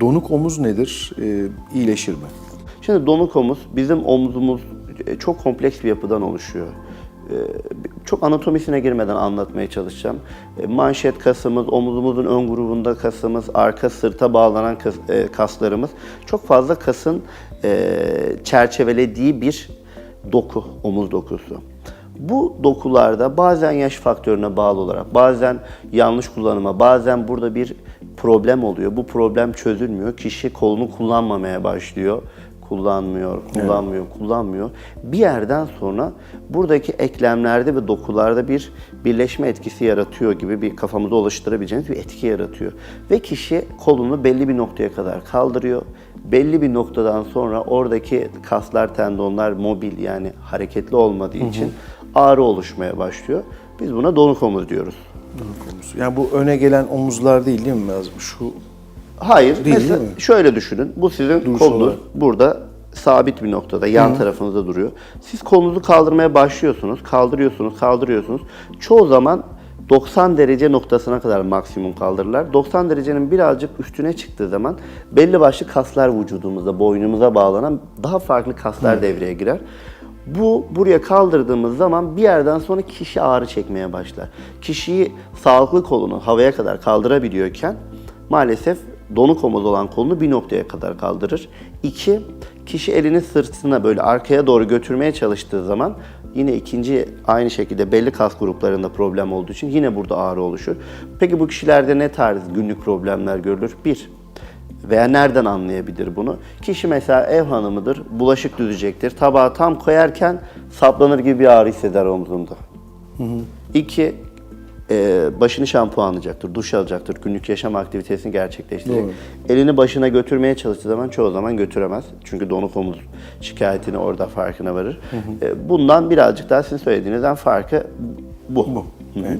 Donuk omuz nedir? Ee, iyileşir mi? Şimdi donuk omuz bizim omzumuz e, çok kompleks bir yapıdan oluşuyor. E, Çok anatomisine girmeden anlatmaya çalışacağım. E, Manşet kasımız, omuzumuzun ön grubunda kasımız, arka sırta bağlanan e, kaslarımız çok fazla kasın e, çerçevelediği bir doku, omuz dokusu. Bu dokularda bazen yaş faktörüne bağlı olarak, bazen yanlış kullanıma, bazen burada bir problem oluyor. Bu problem çözülmüyor. Kişi kolunu kullanmamaya başlıyor. Kullanmıyor, kullanmıyor, kullanmıyor. Bir yerden sonra buradaki eklemlerde ve dokularda bir birleşme etkisi yaratıyor gibi bir kafamızda oluşturabileceğiniz bir etki yaratıyor. Ve kişi kolunu belli bir noktaya kadar kaldırıyor. Belli bir noktadan sonra oradaki kaslar, tendonlar mobil yani hareketli olmadığı için ağrı oluşmaya başlıyor. Biz buna donuk omuz diyoruz. Donuk omuz. Yani bu öne gelen omuzlar değil değil mi Nazım? Şu Hayır. Değil, mesela değil mi? şöyle düşünün. Bu sizin Duruş kolunuz olarak. burada sabit bir noktada, yan tarafınızda duruyor. Siz kolunuzu kaldırmaya başlıyorsunuz, kaldırıyorsunuz, kaldırıyorsunuz. Çoğu zaman 90 derece noktasına kadar maksimum kaldırırlar. 90 derecenin birazcık üstüne çıktığı zaman belli başlı kaslar vücudumuzda, boynumuza bağlanan daha farklı kaslar devreye girer. Bu buraya kaldırdığımız zaman bir yerden sonra kişi ağrı çekmeye başlar. Kişiyi sağlıklı kolunu havaya kadar kaldırabiliyorken maalesef donuk omuz olan kolunu bir noktaya kadar kaldırır. İki, kişi elini sırtına böyle arkaya doğru götürmeye çalıştığı zaman yine ikinci aynı şekilde belli kas gruplarında problem olduğu için yine burada ağrı oluşur. Peki bu kişilerde ne tarz günlük problemler görülür? Bir, veya nereden anlayabilir bunu? Kişi mesela ev hanımıdır, bulaşık düzecektir. Tabağı tam koyarken saplanır gibi bir ağrı hisseder omzunda. İki, e, başını şampuanlayacaktır, duş alacaktır, günlük yaşam aktivitesini gerçekleştirecek. Doğru. Elini başına götürmeye çalıştığı zaman çoğu zaman götüremez. Çünkü donuk omuz şikayetini orada farkına varır. E, bundan birazcık daha sizin söylediğinizden farkı bu. bu. Evet.